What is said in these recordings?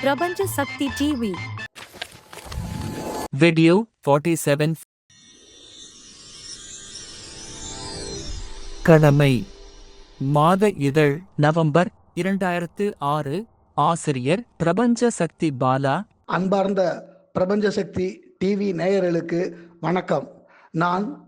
பிரபஞ்ச Sakthi TV Video 47 கடமை மாத இதழ் நவம்பர் இரண்டாயிரத்து ஆறு. ஆசிரியர் பிரபஞ்ச சக்தி பாலா. அன்பார்ந்த பிரபஞ்ச சக்தி டிவி நேயர்களுக்கு வணக்கம். நான்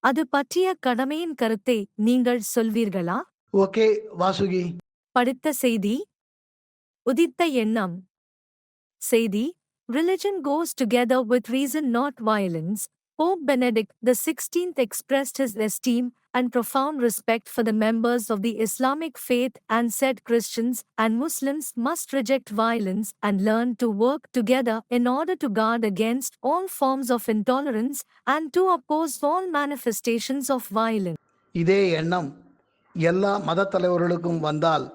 அது பற்றிய கடமையின் கருத்தை நீங்கள் சொல்வீர்களா? ஓகே வாசுகி. படித்த செய்தி? உதித்த எண்ணம். செய்தி Religion goes together with reason not violence. Pope Benedict XVI expressed his esteem and profound respect for the members of the Islamic faith and said Christians and Muslims must reject violence and learn to work together in order to guard against all forms of intolerance and to oppose all manifestations of violence. இதே எண்ணம் எல்லா மத தலைவர்களுக்கும் வந்தால்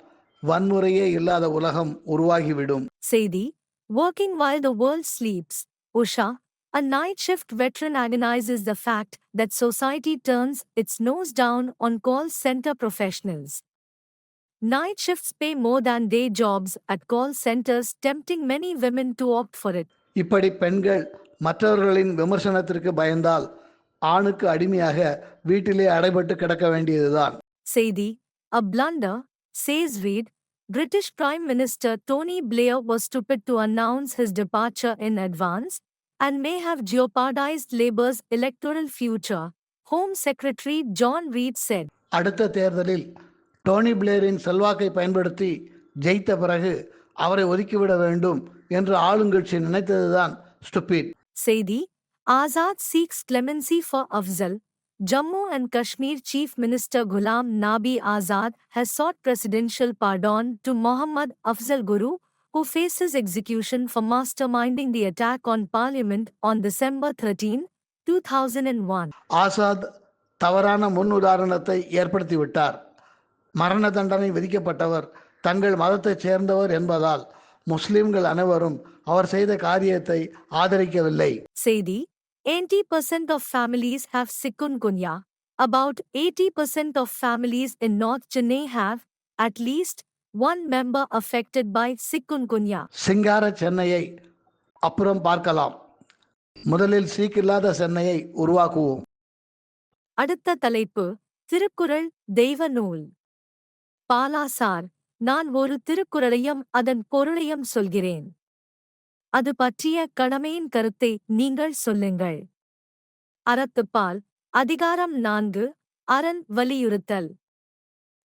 வன்முறையே இல்லாத உலகம் உருவாகிவிடும் Seidi, working while the world sleeps, Usha, a night shift veteran agonizes the fact that society turns its nose down on call center professionals. Night shifts pay more than day jobs at call centers, tempting many women to opt for it. இப்படி பெண்கள் மற்றவர்களின் விமர்சனத்திற்கு பயந்தால் ஆணுக்கு அடிமையாக வீட்டிலே அடைபட்டு கிடக்க வேண்டியதுதான் Seidi, a blunder, says Reid, British Prime Minister Tony Blair was stupid to announce his departure in advance and may have jeopardized Labour's electoral future, Home Secretary John Reid said. அடுத்த தேர்தலில் டோனி பிளேரின் செல்வாக்கை பயன்படுத்தி ஜெயித்த பிறகு அவரை ஒதுக்கிவிட வேண்டும் என்று ஆளுங்கட்சி நினைத்ததுதான் stupid Seidi, Azad seeks clemency for Afzal. Jammu and Kashmir Chief Minister Ghulam Nabi Azad has sought presidential pardon to Mohammad Afzal Guru, who faces execution for masterminding the attack on parliament on December 13, 2001. Azad தவறான முன் உதாரணத்தை ஏற்படுத்திவிட்டார் மரண தண்டனை விதிக்கப்பட்டவர் தங்கள் மதத்தைச் சேர்ந்தவர் என்பதால் முஸ்லிம்கள் அனைவரும் அவர் செய்த காரியத்தை ஆதரிக்கவில்லை Seidi, 80% of families have chikungunya. About 80% of families in North Chennai have, at least, one member affected by chikungunya. சிங்கார சென்னையை அப்புறம் பார்க்கலாம். முதலில் சீக்கில்லாத சென்னையை உருவாக்குவோம். அடுத்த தலைப்பு திருக்குறள் தெய்வ நூல் பாலாசார் நான் ஒரு திருக்குறளையும் அதன் பொருளையும் சொல்கிறேன். அது பற்றிய கடமையின் கருத்தை நீங்கள் சொல்லுங்கள். அறத்துப்பால் அதிகாரம் நான்கு அரண் வலியுறுத்தல்.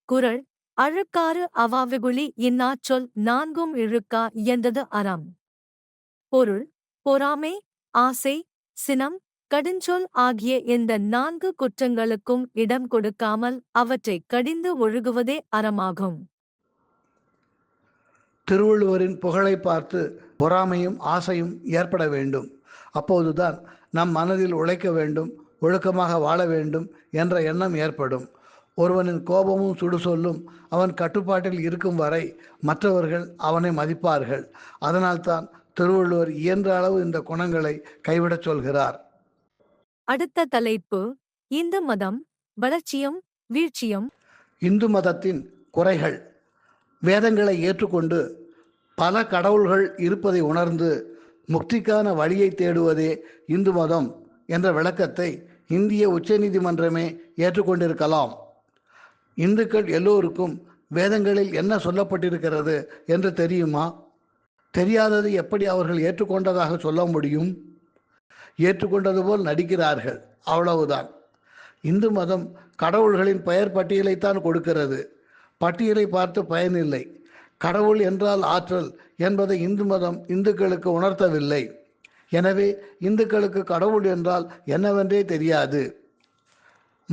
குறள் அழுக்காறு அவாவிகுலி இன்னாச்சொல் நான்கும் இழுக்கா என்றது அறம். பொருள் பொறாமை ஆசை சினம் கடுஞ்சொல் ஆகிய இந்த நான்கு குற்றங்களுக்கும் இடம் கொடுக்காமல் அவற்றை கடிந்து ஒழுகுவதே அறமாகும். திருவள்ளுவரின் புகழை பார்த்து பொறாமையும் ஆசையும் ஏற்பட வேண்டும். அப்போதுதான் நம் மனதில் உழைக்க வேண்டும் ஒழுக்கமாக வாழ வேண்டும் என்ற எண்ணம் ஏற்படும். ஒருவனின் கோபமும் சுடுசொல்லும் அவன் கட்டுப்பாட்டில் இருக்கும் வரை மற்றவர்கள் அவனை மதிப்பார்கள். அதனால்தான் திருவள்ளுவர் இயன்ற அளவு இந்த குணங்களை கைவிடச் சொல்கிறார். அடுத்த தலைப்பு இந்து மதம் வளர்ச்சியும் வீழ்ச்சியும். இந்து மதத்தின் குறைகள். வேதங்களை ஏற்றுக்கொண்டு பல கடவுள்கள் இருப்பதை உணர்ந்து முக்திக்கான வழியை தேடுவதே இந்து மதம் என்ற விளக்கத்தை இந்திய உச்சநீதிமன்றமே ஏற்றுக்கொண்டிருக்கலாம். இந்துக்கள் எல்லோருக்கும் வேதங்களில் என்ன சொல்லப்பட்டிருக்கிறது என்று தெரியுமா? தெரியாததை எப்படி அவர்கள் ஏற்றுக்கொண்டதாக சொல்ல முடியும்? ஏற்றுக்கொண்டது போல் நடிக்கிறார்கள். அவ்வளவுதான். இந்து மதம் கடவுள்களின் பெயர் பட்டியலைத்தான் கொடுக்கிறது. பட்டியலை பார்த்து பயனில்லை. கடவுள் என்றால் ஆற்றல் என்பதை இந்து மதம் இந்துக்களுக்கு உணர்த்தவில்லை. எனவே இந்துக்களுக்கு கடவுள் என்றால் என்னவென்றே தெரியாது.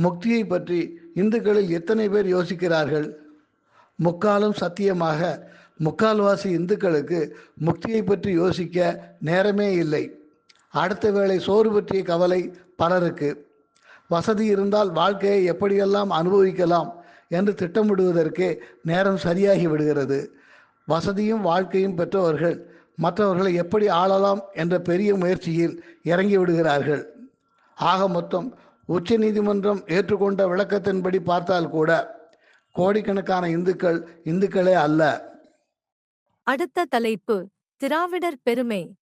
முக்தியை பற்றி இந்துக்களில் எத்தனை பேர் யோசிக்கிறார்கள்? முக்காலும் சத்தியமாக முக்கால்வாசி இந்துக்களுக்கு முக்தியை பற்றி யோசிக்க நேரமே இல்லை. அடுத்த வேளை சோறு பற்றிய கவலை பலருக்கு. வசதி இருந்தால் வாழ்க்கையை எப்படியெல்லாம் அனுபவிக்கலாம் என்று திட்டமிடுவதற்கே நேரம் சரியாகி விடுகிறது. வசதியும் வாழ்க்கையும் பெற்றவர்கள் மற்றவர்களை எப்படி ஆளலாம் என்ற பெரிய முயற்சியில் இறங்கி விடுகிறார்கள். ஆக மொத்தம் உச்ச நீதிமன்றம் ஏற்றுக்கொண்ட விளக்கத்தின்படி பார்த்தால் கூட கோடிக்கணக்கான இந்துக்கள் இந்துக்களே அல்ல. அடுத்த தலைப்பு திராவிடர் பெருமை.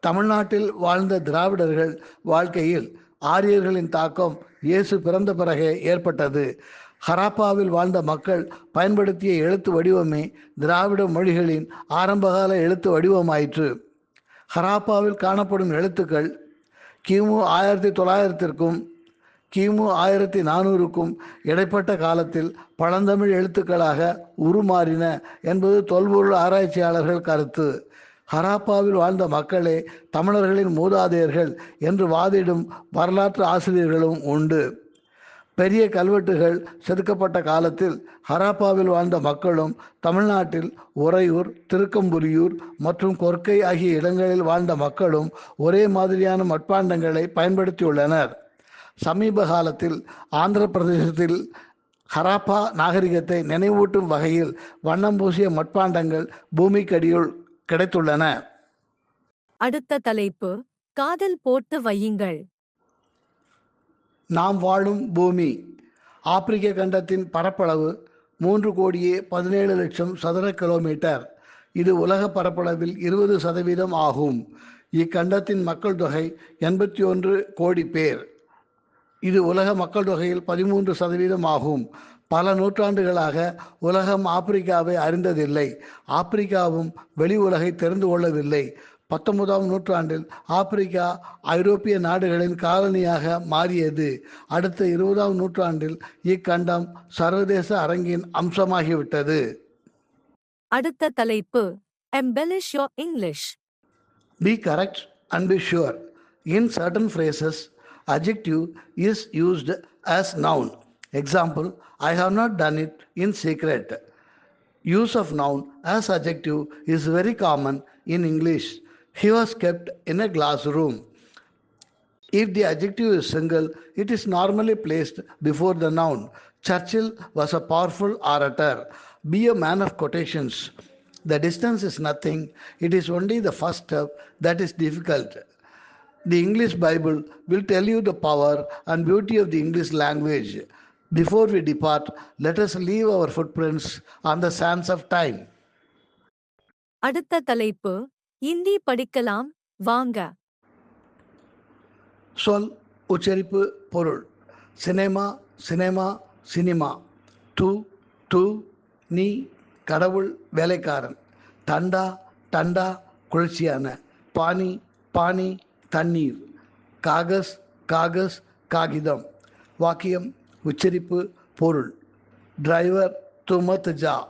தமிழ்நாட்டில் வாழ்ந்த திராவிடர்கள் வாழ்க்கையில் ஆரியர்களின் தாக்கம் இயேசு பிறந்த பிறகே ஏற்பட்டது. ஹராப்பாவில் வாழ்ந்த மக்கள் பயன்படுத்திய எழுத்து வடிவமே திராவிட மொழிகளின் ஆரம்பகால எழுத்து வடிவமாயிற்று. ஹராப்பாவில் காணப்படும் எழுத்துக்கள் கிமு ஆயிரத்தி தொள்ளாயிரத்திற்கும் கிமு ஆயிரத்தி நானூறுக்கும் இடைப்பட்ட காலத்தில் பழந்தமிழ் எழுத்துக்களாக உருமாறின என்பது தொல்பொருள் ஆராய்ச்சியாளர்கள் கருத்து. ஹராப்பாவில் வாழ்ந்த மக்களே தமிழர்களின் மூதாதையர்கள் என்று வாதிடும் வரலாற்று ஆசிரியர்களும் உண்டு. பெரிய கல்வெட்டுகள் செதுக்கப்பட்ட காலத்தில் ஹராப்பாவில் வாழ்ந்த மக்களும் தமிழ்நாட்டில் உறையூர் திருக்கம்புலியூர் மற்றும் கொர்க்கை ஆகிய இடங்களில் வாழ்ந்த மக்களும் ஒரே மாதிரியான மட்பாண்டங்களை பயன்படுத்தியுள்ளனர். சமீப காலத்தில் ஆந்திர பிரதேசத்தில் ஹராப்பா நாகரிகத்தை நினைவூட்டும் வகையில் வண்ணம் பூசிய மட்பாண்டங்கள் பூமிக்கடியுள் கிடைத்துள்ளன. அடுத்த தலைப்பு காதல் போட்டு வையுங்கள். நாம் வாழும் பூமி. ஆப்பிரிக்க கண்டத்தின் பரப்பளவு மூன்று கோடியே பதினேழு லட்சம் சதுர கிலோமீட்டர். இது உலக பரப்பளவில் இருபது சதவீதம் ஆகும். இக்கண்டத்தின் மக்கள் தொகை எண்பத்தி ஒன்று கோடி பேர். இது உலக மக்கள் தொகையில் பதிமூன்று சதவீதம் ஆகும். பல நூற்றாண்டுகளாக உலகம் ஆப்பிரிக்காவை அறிந்ததில்லை. ஆப்பிரிக்காவும் வெளி உலகை தெரிந்து கொள்ளவில்லை. பத்தொன்பதாம் நூற்றாண்டில் ஆப்பிரிக்கா ஐரோப்பிய நாடுகளின் காலனியாக மாறியது அடுத்த இருபதாம் நூற்றாண்டில் இக்கண்டம் சர்வதேச அரங்கின் அம்சமாகிவிட்டது அடுத்த தலைப்பு embellish your English Be correct and be sure. In certain phrases, adjective is used as noun. Example, I have not done it in secret. Use of noun as adjective is very common in English. He was kept in a glass room. If the adjective is single, it is normally placed before the noun. Churchill was a powerful orator. Be a man of quotations. The distance is nothing, it is only the first step that is difficult. The English Bible will tell you the power and beauty of the English language. Before we depart, let us leave our footprints on the sands of time. அடுத்த தலைப்பு இந்தி படிக்கலாம். வாங்க. சொல் உச்சரிப்பு பொருள். Cinema cinema cinema. To டு நீ கடவுள் வேலைக்காரன். தண்டா டண்டா குளிர்ச்சியான. பானி பானி தண்ணீர். காகஸ் காகஸ் காகிதம். வாக்கியம் உச்சரிப்பு பொருள். டிரைவர் து மத் ஜா.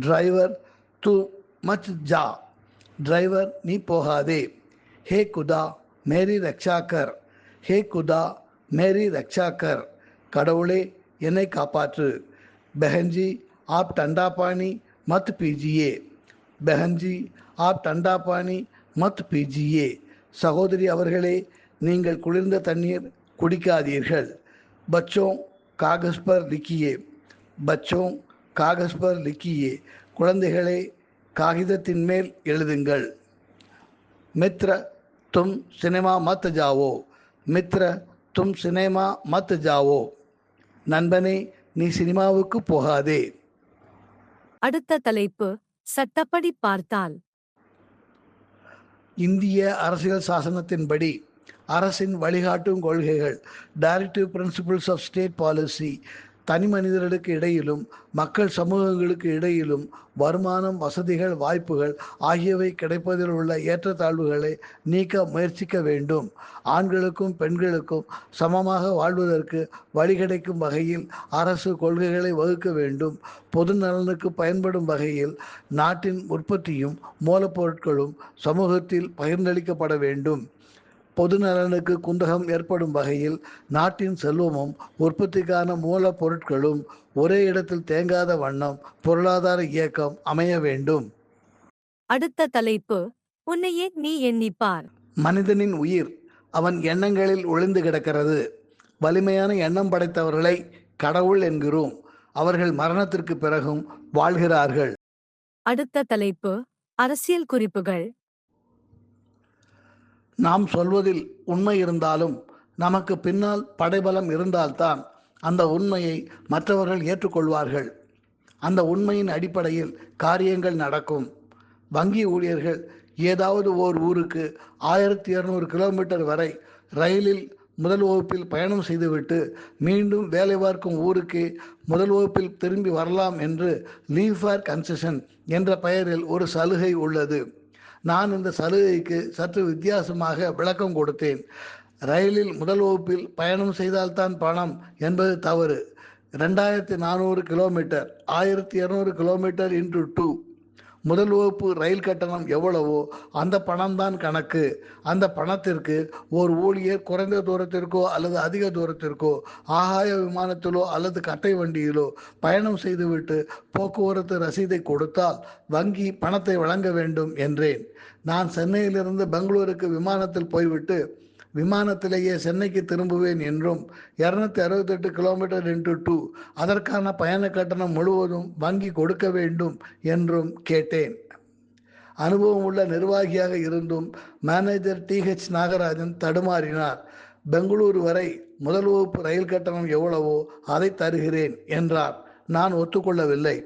டிரைவர் து மச் ஜா. டிரைவர் நீ போகாதே. ஹே குதா மேரி ரக்ஷாக்கர் ஹே குதா மேரி ரக்ஷாக்கர் கடவுளே என்னை காப்பாற்று. பெஹன்ஜி ஆப் டண்டாபாணி மத் பீஜியே. பெஹன்ஜி ஆப் டண்டா பானி மத் பீஜியே. சகோதரி அவர்களே நீங்கள் குளிர்ந்த தண்ணீர் குடிக்காதீர்கள். பச்சோ காகஸ்பர் லிக்கியே. பச்சோ காகஸ்பர் லிக்கியே. குழந்தைகளே காகிதத்தின் மேல் எழுதுங்கள். மித்ர தும் சினிமா மத் ஜாவோ மித்ர தும் சினிமா மத் ஜாவோ நண்பனே நீ சினிமாவுக்கு போகாதே. அடுத்த தலைப்பு சட்டப்படி பார்த்தால். இந்திய அரசியல் சாசனத்தின்படி அரசின் வழிகாட்டும் கொள்கைகள் directive principles of state policy தனி மனிதர்களுக்கு இடையிலும் மக்கள் சமூகங்களுக்கு இடையிலும் வருமானம் வசதிகள் வாய்ப்புகள் ஆகியவை கிடைப்பதில் உள்ள ஏற்றத்தாழ்வுகளை நீக்க முயற்சிக்க வேண்டும். ஆண்களுக்கும் பெண்களுக்கும் சமமாக வாழ்வதற்கு வழி கிடைக்கும் வகையில் அரசு கொள்கைகளை வகுக்க வேண்டும். பொது நலனுக்கு பயன்படும் வகையில் நாட்டின் உற்பத்தியும் மூலப்பொருட்களும் சமூகத்தில் பகிர்ந்தளிக்கப்பட வேண்டும். பொது நலனுக்கு குந்தகம் ஏற்படும் வகையில் நாட்டின் செல்வமும் உற்பத்திக்கான மூலப்பொருட்களும் ஒரே இடத்தில் தேங்காத வண்ணம் பொருளாதார இயக்கம் அமைய வேண்டும். அடுத்த தலைப்பு உன்னையே நீ எண்ணிப்பார். மனிதனின் உயிர் அவன் எண்ணங்களில் ஒளிந்து கிடக்கிறது. வலிமையான எண்ணம் படைத்தவர்களை கடவுள் என்கிறோம். அவர்கள் மரணத்திற்கு பிறகும் வாழ்கிறார்கள். அடுத்த தலைப்பு அரசியல் குறிப்புகள். நாம் சொல்வதில் உண்மை இருந்தாலும் நமக்கு பின்னால் படைபலம் இருந்தால்தான் அந்த உண்மையை மற்றவர்கள் ஏற்றுக்கொள்வார்கள். அந்த உண்மையின் அடிப்படையில் காரியங்கள் நடக்கும். வங்கி ஊழியர்கள் ஏதாவது ஓர் ஊருக்கு ஆயிரத்தி இரநூறு கிலோமீட்டர் வரை ரயிலில் முதல் வகுப்பில் பயணம் செய்துவிட்டு மீண்டும் வேலை பார்க்கும் ஊருக்கு முதல் வகுப்பில் திரும்பி வரலாம் என்று லீவ் ஃபார் கன்செஷன் என்ற பெயரில் ஒரு சலுகை உள்ளது. நான் இந்த சலுகைக்கு சற்று வித்தியாசமாக விளக்கம் கொடுத்தேன். ரயிலில் முதல் வகுப்பில் பயணம் செய்தால்தான் பணம் என்பது தவறு. ரெண்டாயிரத்தி நானூறு கிலோமீட்டர் ஆயிரத்தி இரநூறு கிலோமீட்டர் இன்ட்டு டூ. முதல் வகுப்பு ரயில் கட்டணம் எவ்வளவோ அந்த பணம்தான் கணக்கு. அந்த பணத்திற்கு ஒரு ஊழியர் குறைந்த தூரத்திற்கோ அல்லது அதிக தூரத்திற்கோ ஆகாய விமானத்திலோ அல்லது கட்டை வண்டியிலோ பயணம் செய்துவிட்டு போக்குவரத்து ரசீதை கொடுத்தால் வங்கி பணத்தை வழங்க வேண்டும் என்றேன். நான் சென்னையிலிருந்து பெங்களூருக்கு விமானத்தில் போய்விட்டு விமானத்திலேயே சென்னைக்கு திரும்புவேன் என்றும் இரநூத்தி அறுபத்தெட்டு கிலோமீட்டர் இன்ட்டு டூ அதற்கான பயண கட்டணம் முழுவதும் வங்கி கொடுக்க வேண்டும் என்றும் கேட்டேன். அனுபவம் உள்ள நிர்வாகியாக இருந்தும் மேனேஜர் டிஹெச் நாகராஜன் தடுமாறினார். பெங்களூரு வரை முதல் வகுப்பு ரயில் கட்டணம் எவ்வளவோ அதை தருகிறேன் என்றார். நான் ஒத்துக்கொள்ளவில்லை.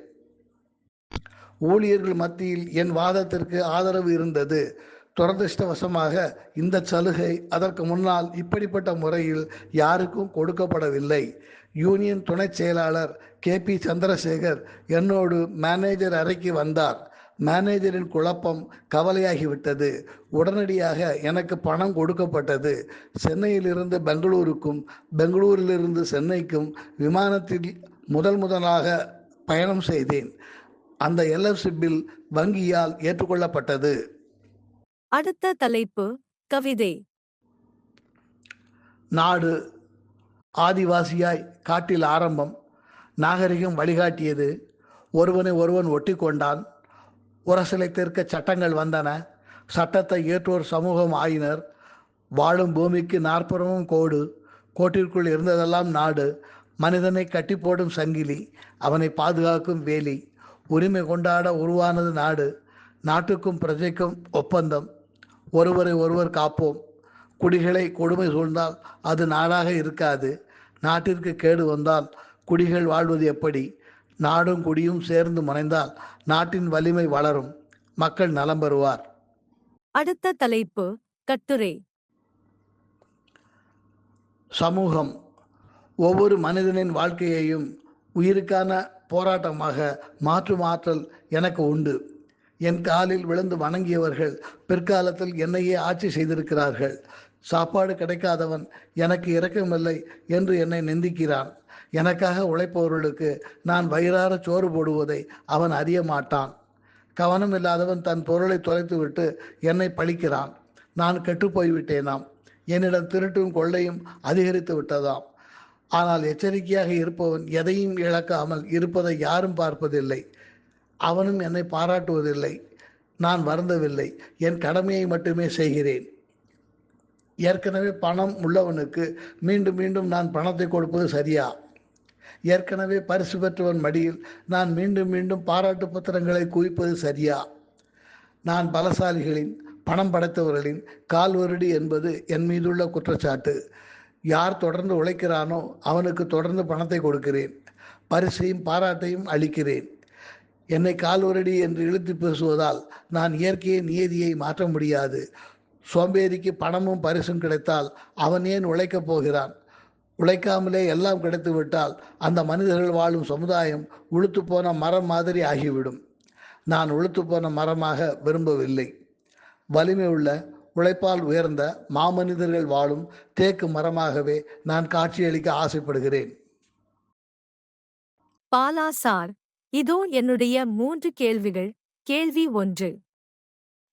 ஊழியர்கள் மத்தியில் என் வாதத்திற்கு ஆதரவு இருந்தது. துரதிருஷ்டவசமாக இந்த சலுகை அதற்கு முன்னால் இப்படிப்பட்ட முறையில் யாருக்கும் கொடுக்கப்படவில்லை. யூனியன் துணை செயலாளர் கே பி சந்திரசேகர் என்னோடு மேனேஜர் அறைக்கு வந்தார். மேனேஜரின் குழப்பம் கவலையாகிவிட்டது. உடனடியாக எனக்கு பணம் கொடுக்கப்பட்டது. சென்னையிலிருந்து பெங்களூருக்கும் பெங்களூரிலிருந்து சென்னைக்கும் விமானத்தில் முதல் முதலாக பயணம் செய்தேன். அந்த எல்எஃப்சி பில் வங்கியால் ஏற்றுக்கொள்ளப்பட்டது. அடுத்த தலைப்பு கவிதை. நாடு ஆதிவாசியாய் காட்டில் ஆரம்பம். நாகரிகம் வழிகாட்டியது. ஒருவனை ஒருவன் ஒட்டி கொண்டான் உரசலை தீர்க்க சட்டங்கள் வந்தன. சட்டத்தை ஏற்றோர் சமூகம் ஆயினர். வாழும் பூமிக்கு நாற்புறமும் கோடு. கோட்டிற்குள் இருந்ததெல்லாம் நாடு. மனிதனை கட்டி போடும் சங்கிலி. அவனை பாதுகாக்கும் வேலி. உரிமை கொண்டாட உருவானது நாடு. நாட்டுக்கும் பிரஜைக்கும் ஒப்பந்தம். ஒருவரை ஒருவர் காப்போம். குடிகளை கொடுமை சூழ்ந்தால் அது நாடாக இருக்காது. நாட்டிற்கு கேடு வந்தால் குடிகள் வாழ்வது எப்படி? நாடும் குடியும் சேர்ந்து முனைந்தால் நாட்டின் வலிமை வளரும். மக்கள் நலம் பெறுவார். அடுத்த தலைப்பு கட்டுரை. சமூகம். ஒவ்வொரு மனிதனின் வாழ்க்கையையும் உயிருக்கான போராட்டமாக மாற்றும் ஆற்றல் எனக்கு உண்டு. என் காலில் விழுந்து வணங்கியவர்கள் பிற்காலத்தில் என்னையே ஆட்சி செய்திருக்கிறார்கள். சாப்பாடு கிடைக்காதவன் எனக்கு இரக்கமில்லை என்று என்னை நிந்திக்கிறான். எனக்காக உழைப்பவர்களுக்கு நான் வயிறார சோறு போடுவதை அவன் அறிய மாட்டான். கவனம் இல்லாதவன் தன் பொருளை தொலைத்துவிட்டு என்னை பழிக்கிறான். நான் கெட்டுப்போய் விட்டேனாம் என்னிடம் திருட்டும் கொள்ளையும் அதிகரித்து விட்டதாம். ஆனால் எச்சரிக்கையாக இருப்பவன் எதையும் இழக்காமல் இருப்பதை யாரும் பார்ப்பதில்லை. அவனும் என்னை பாராட்டுவதில்லை. நான் வருந்தவில்லை. என் கடமையை மட்டுமே செய்கிறேன். ஏற்கனவே பணம் உள்ளவனுக்கு மீண்டும் மீண்டும் நான் பணத்தை கொடுப்பது சரியா? ஏற்கனவே பரிசு பெற்றவன் மடியில் நான் மீண்டும் மீண்டும் பாராட்டு பத்திரங்களை குவிப்பது சரியா? நான் பலசாலிகளின் பணம் படைத்தவர்களின் கால் வருடி என்பது என் மீதுள்ள குற்றச்சாட்டு. யார் தொடர்ந்து உழைக்கிறானோ அவனுக்கு தொடர்ந்து பணத்தை கொடுக்கிறேன். பரிசையும் பாராட்டையும் அளிக்கிறேன். என்னை கால்வரடி என்று இழுத்து பேசுவதால் நான் இயற்கையை நியதியை மாற்ற முடியாது. சோம்பேறிக்கு பணமும் பரிசும் கிடைத்தால் அவன் ஏன் உழைக்கப் போகிறான்? உழைக்காமலே எல்லாம் கிடைத்து விட்டால் அந்த மனிதர்கள் வாழும் சமுதாயம் உளுத்து போன மரம் மாதிரி ஆகிவிடும். நான் உளுத்து போன மரமாக விரும்பவில்லை. வலிமை உள்ள உழைப்பால் உயர்ந்த மாமனிதர்கள் வாழும் தேக்கு மரமாகவே நான் காட்சியளிக்க ஆசைப்படுகிறேன். பாலாசார் இதோ என்னுடைய மூன்று கேள்விகள். கேள்வி ஒன்று.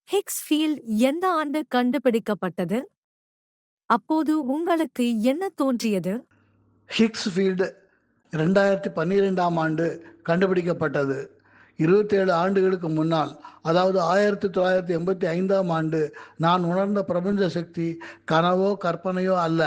ஹிக்ஸ் ஃபீல்ட் எந்த ஆண்டு கண்டுபிடிக்கப்பட்டது? அப்போது உங்களுக்கு என்ன தோன்றியது? ஹிக்ஸ் ஃபீல்டு ரெண்டாயிரத்தி பன்னிரெண்டாம் ஆண்டு கண்டுபிடிக்கப்பட்டது. இருபத்தேழு ஆண்டுகளுக்கு முன்னால் அதாவது ஆயிரத்தி தொள்ளாயிரத்தி எண்பத்தி ஐந்தாம் ஆண்டு நான் உணர்ந்த பிரபஞ்ச சக்தி கனவோ கற்பனையோ அல்ல.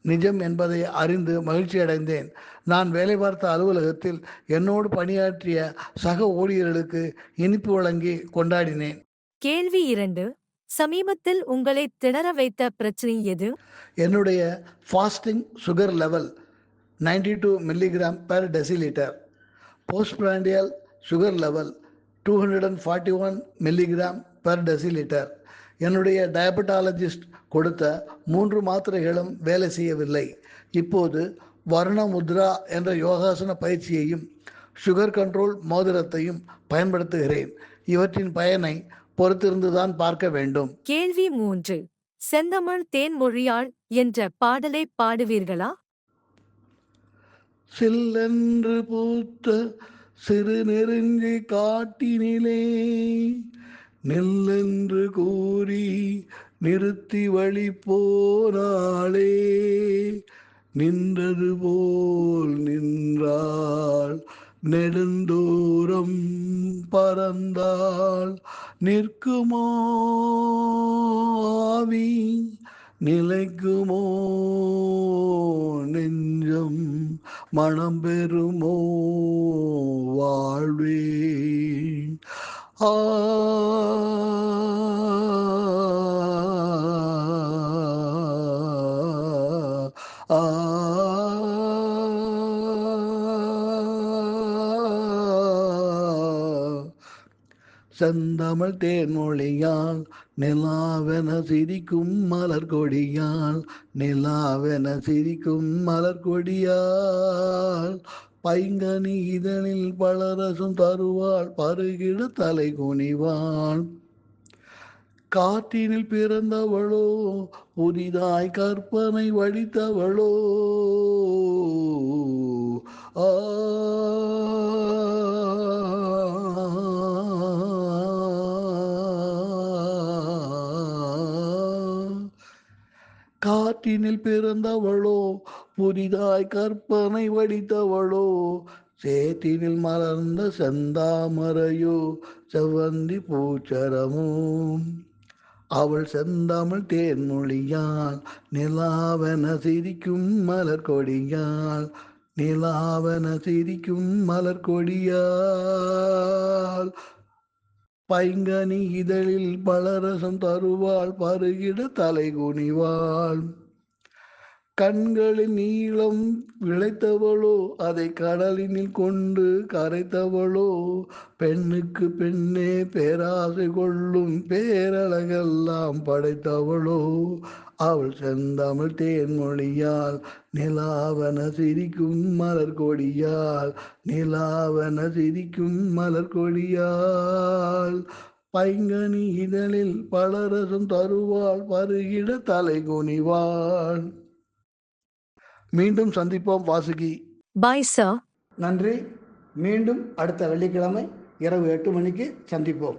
நிஜம் என்பதை அறிந்து மகிழ்ச்சி அடைந்தேன் நான் வேலை பார்த்த அலுவலகத்தில் என்னோடு பணியாற்றிய சக ஊழியர்களுக்கு இனிப்பு வழங்கி கொண்டாடினேன். கேள்வி இரண்டு. சமீபத்தில் உங்களை திணற வைத்த பிரச்சனை எது? என்னுடைய fasting sugar level 92 two milligram per decilitre. Postprandial sugar level two hundred and forty one milligram per decilitre. என்னுடைய டயபெட்டாலஜிஸ்ட் கொடுத்த மூன்று மாத்திரைகளும் வேலை செய்யவில்லை. இப்போது வர்ண முத்ரா என்ற யோகாசன பயிற்சியையும் சுகர் கண்ட்ரோல் மோதிரத்தையும் பயன்படுத்துகிறேன். இவற்றின் பயனை பொறுத்திருந்துதான் பார்க்க வேண்டும். கேள்வி மூன்று. செந்தமிழ் தேன்மொழியாள் என்ற பாடலை பாடுவீர்களா? சில்லென்று பூத்த சிறு நெருஞ்சி காட்டினிலே நெல்லென்று கூறி நிறுத்தி வழி போனாளே நின்றது போல் நின்றாள் நெடுந்தூரம் பறந்தாள் நிற்குமோவி நிலைக்குமோ நெஞ்சம் மனம் பெறுமோ வாழ்வே? செந்தமிழ் தேன்மொழியால் நிலாவென சிரிக்கும் மலர் கொடியால் நிலாவென சிரிக்கும் மலர் கொடியால் பைங்கனி இதனில் பலரசும் தருவாள் பருகிட தலை குனிவாள். காற்றினில் பிறந்தவளோ புதிதாய் கற்பனை வடித்தவளோ. ஆ. காற்றினில் பிறந்தவளோ புதிதாய் கற்பனை வடித்தவளோ சேத்தினில் மலர்ந்த செந்தாமரையோ செவ்வந்தி பூச்சரமோ. அவள் செந்தாமல் தேன்மொழியால் நிலாவென சிரிக்கும் மலர் கொடியால் நிலாவென சிரிக்கும் மலர் கொடியால் பைங்கனி இதழில் பலரசம் தருவாள் பருகிட தலை குனிவாள் கண்களின் நீளம் விளைத்தவளோ அதை கடலினில் கொண்டு கரைத்தவளோ பெண்ணுக்கு பெண்ணே பேராசை கொள்ளும் பேரழகெல்லாம் படைத்தவளோ. அவள் செந்தமிழ் தேன்மொழியால் நிலாவன சிரிக்கும் மலர் கொடியால் நிலாவன சிரிக்கும் மலர் கொடியால். பைங்கனி இதழில் பலரசம் தருவாள் பருகிட தலை குனிவாள் மீண்டும் சந்திப்போம் வாசுகி. பாய் சார் நன்றி. மீண்டும் அடுத்த வெள்ளிக்கிழமை இரவு எட்டு மணிக்கு சந்திப்போம்.